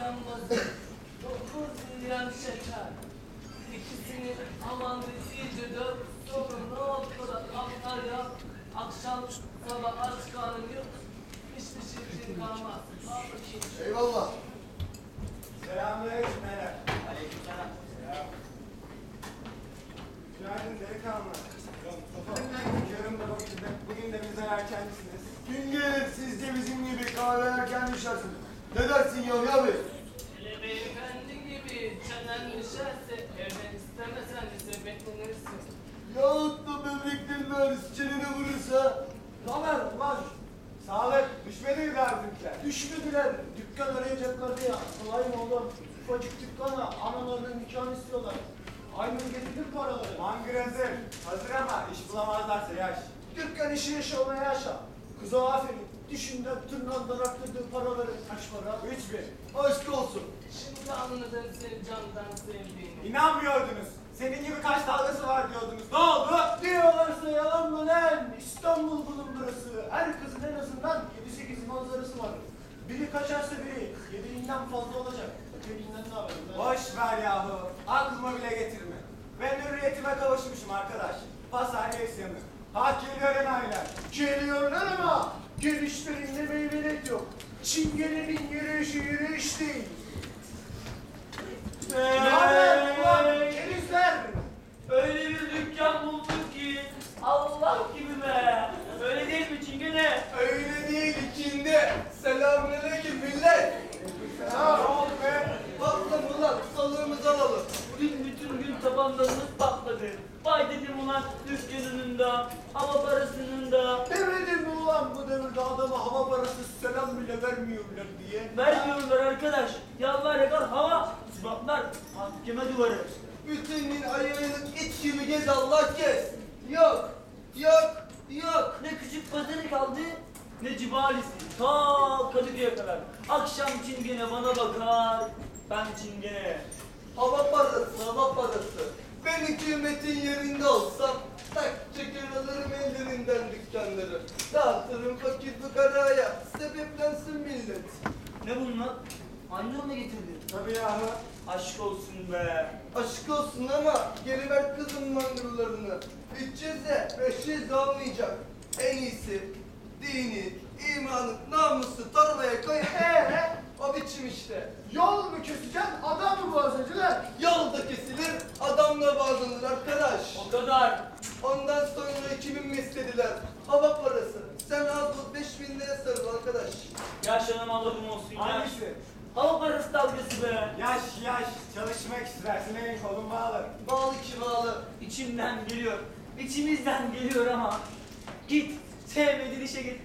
mazot, dokuz yiyen şeker. İkisini aman iyice dök, sonra ne oldu da aptal yap. Akşam sabah aç karnın yok, hiçbir şey kalmaz. Al bakayım. Eyvallah. Selamünaleyküm beyler. Aleykümselam. Selam. Günaydın delikanlı. Da bugün de, bugün de bizden erkencisiniz. Gün gelir siz de bizim gibi kahve erken düşersiniz. Ne dersin Yahya Bey? Hele beyefendi gibi çenen düşerse evden istemesen ise beklenirsin. Yahut da böbreklerin ağrısı çenene vurursa Namer ulan. Sağlık. Düşmedi bizimkiler? Düşmediler. Dükkan arayacaklardı ya. Kolay mı oğlum? Ufacık dükkana analarının nikahını istiyorlar. Aynı getirdim paraları. Mangır hazır. Hazır ama iş bulamazlarsa yaş. Dükkan işi yaşamaya yaşa. Kıza aferin. Düşünden tırnağından aktırdığı paraları kaç para? Üç bin. aşk olsun. Şimdi anladın seni candan sevdiğini. İnanmıyordunuz. Senin gibi kaç dalgası var diyordunuz. Ne oldu? Diyorlarsa yalan mı lan? İstanbul bunun burası. Her kızın en azından 7-8 manzarası var. Biri kaçarsa biri yediğinden fazla olacak. Ötekinden ne haber? lan? Boş ver yahu. Aklıma bile getirme. Ben hürriyetime kavuşmuşum arkadaş. Pashane isyanı. Hak geliyor ailem. Geliyorlar ama gelişlerinde meyvelet yok. Çingenenin yürüyüşü yürüyüş değil. Ne haber ulan kerizler? Öyle bir dükkan bulduk ki Allah gibi be. Öyle değil mi Çingene? Öyle değil içinde. Selamünaleyküm millet. Ne oldu be? Patlam ulan salığımızı alalım. Dün bütün gün tabanlarımız patladı. Vay dedim ulan dükkanının da, hava parasının da. Demedim mi ulan bu devirde adama hava parası selam bile vermiyorlar diye? Vermiyorlar arkadaş. Yalvar yakar hava. Sıfatlar mahkeme duvarı. Bütün gün ayağını it gibi gez Allah kes. Yok, yok, yok. Ne küçük pazarı kaldı ne cibalisi. Ta Kadıköy'e kadar. Akşam Çingene bana bakar. Ben Çingene. Hava parası, hava parası. Ben hükümetin yerinde olsam tak çeker alırım ellerinden dükkanları. Dağıtırım fakir fukaraya. Sebeplensin millet. Ne bunlar? Anne onu getirdin. Tabii yahu. Aşk olsun be. Aşk olsun ama geri ver kızın mangırlarını. İçeceğiz de beşeceğiz de olmayacak. En iyisi dini, imanı, namusu torbaya koy. Ee, o biçim işte. Yol mu keseceksin, adam mı boğazacılar? Yolda kesilir, adamla bağlanır arkadaş. O kadar. Ondan sonra 2000 mi istediler? Hava parası. Sen bu 5000 liraya sarıl arkadaş. Yaşanan Allah'ım olsun ya. Hangisi? Hava parası dalgası be. Yaş yaş. Çalışmak istersin elin kolun bağlı. Bağlı ki bağlı. İçimden geliyor. İçimizden geliyor ama. Git. Sevmediğin işe git.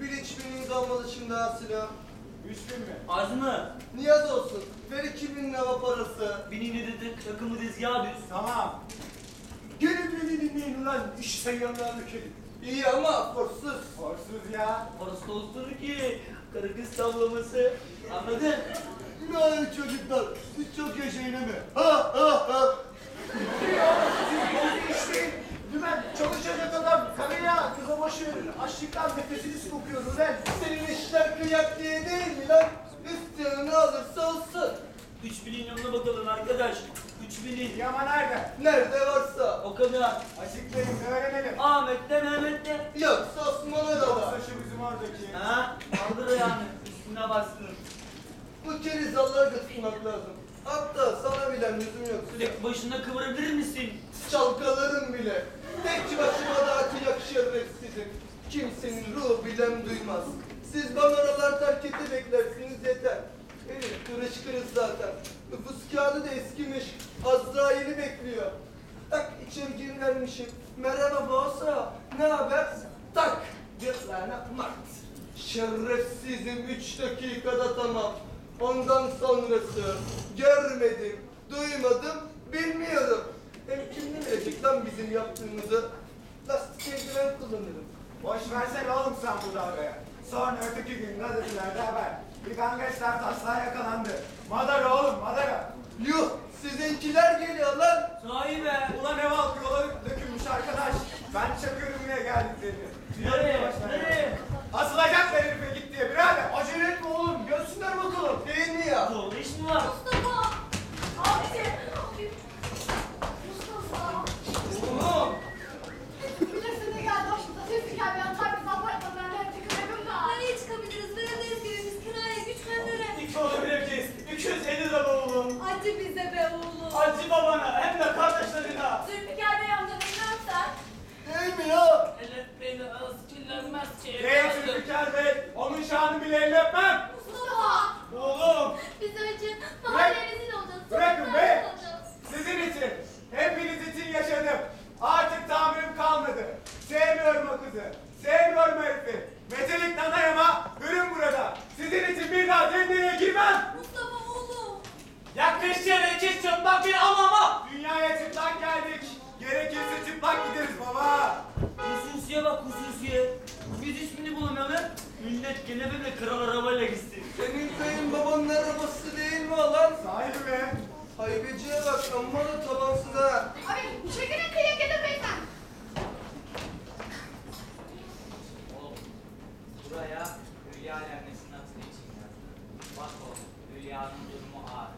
Bir iç binin kalmadı şimdi hasıla. Üç bin mi? Az mı? Niyaz olsun. Ver 2000 hava parası. Binini dedik, takımı dizgaha düz. Tamam. Gelin beni dinleyin ulan, iş seyyarlarını kelin. İyi ama forsuz. Horsuz ya. Olsun ki. Karı kız tavlaması. Anladın? Günaydın çocuklar. Siz çok yaşayın mi? Ha ha ha. Siz iş değil. Dümen çalışacak adam karıya kıza boş verir. Açlıktan nefesini sokuyor ulan. Senin işler kıyak diye değil mi lan? İsteyen ne alırsa olsun. Üç yanına bakalım arkadaş. Üç binin. Yama nerede? Nerede varsa. O kadar. Açıklayın öğrenelim. Ahmet'te Mehmet'te. Yoksa Osman'a da Yoksa var. şu bizim oradaki. Ha? Kaldır ayağını. Üstüne bastın. Bu kerizalları tutmak lazım. Hatta sana bilen yüzüm yok. Tek başına kıvırabilir misin? Çalkalarım bile. Tek başıma da atacak şerefsizim. Kimsenin ruhu bilem duymaz. Siz bana oralar terk eti beklersiniz yeter. Herif kırışkırız zaten. Nüfus da eskimiş. Azrail'i bekliyor. Tak içeri girermişim. Merhaba bosa. Ne haber? Tak. Bir tane mart. Şerefsizim üç dakikada tamam. Ondan sonrası görmedim, duymadım, bilmiyorum. Hem kim ne bilecek lan bizim yaptığımızı? Lastik eldiven kullanırım. Boş versene oğlum sen bu dalgaya. Sonra öteki gün gazetelerde haber. Bir gangster taslağı yakalandı. Madara oğlum madara. Yuh! Sizinkiler geliyor lan! Sahi be. Ulan ev halkı yola dökülmüş arkadaş. Ben çakıyorum geldiklerini. Nereye? Nereye? Asılacaklar herife git diye birader. Acele etme oğlum, görsünler bakalım. Değil mi ya? Dur var? Mustafa! Abicim! Abim! Mustafa! Oğlum. Bilirsin de geldi başımıza ses diken bir atar bizi apartmanın önüne tıkırıyorum da. Nereye çıkabiliriz? Veremeyiz gibi biz kiraya güçlenlere. İki olabileceğiz. 250 lira oğlum. Acı bize be oğlum. Acı babana hem de kardeşlerine. Zülfikar Bey amca ne sen? Değil mi ya? Elif beni Ey Zülfikar Bey, onun şanı bile. Mustafa! Oğlum. Biz önce mahalleye rezil olacağız. Bırakın be. Sizin için, hepiniz için yaşadım. Artık tahammülüm kalmadı. Sevmiyorum o kızı. Sevmiyorum o herifi. Metelik nanayama, hürüm burada. Sizin için bir daha cennetle girmem. Mustafa oğlum! Yaklaşık iki çıplak bir amama. Dünyaya çıplak geldik. Gerekirse çıplak gideriz baba. Hususiye bak hususiye. Bulamıyorlar. Millet gene böyle kral arabayla gitsin. Senin kayınbabanın arabası değil mi lan? Sahibi mi? Haybeciye bak amma da tabansız ha. Abi çekilin kıyıya gelin beyefendi. Oğlum, buraya Hülya gelmesinin hatırı için yazdım. Bak oğlum, Hülya'nın durumu ağır.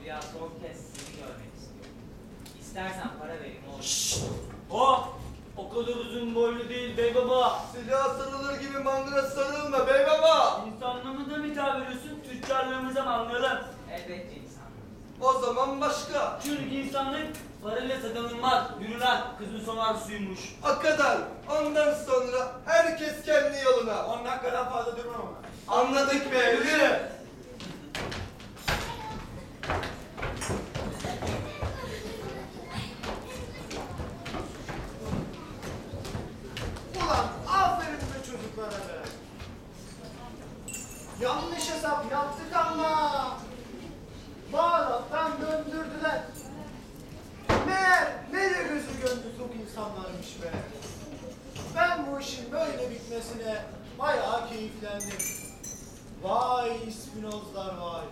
Hülya son kez seni görmek istiyor. İstersen para vereyim oğlum. O, o kadar uzun boylu değil bey baba. Silah sarılır gibi mangıra sarılma bey baba. İnsanlığımıza mı hitap ediyorsun, tüccarlığımıza mı anlayalım? Elbette insan. O zaman başka. Çünkü insanlık parayla satılmaz, yürülen kızın son arzusuymuş. O kadar. Ondan sonra herkes kendi yoluna. 10 dakikadan fazla durmam ama. Anladık be yürü. Ulan aferin be çocuklara be. Yanlış hesap yaptık ama. Bağlattan döndürdüler. Meğer ne de gözü gönlü çok insanlarmış be. Ben bu işin bitmesine bayağı keyiflendim. Vay İspinozlar vay.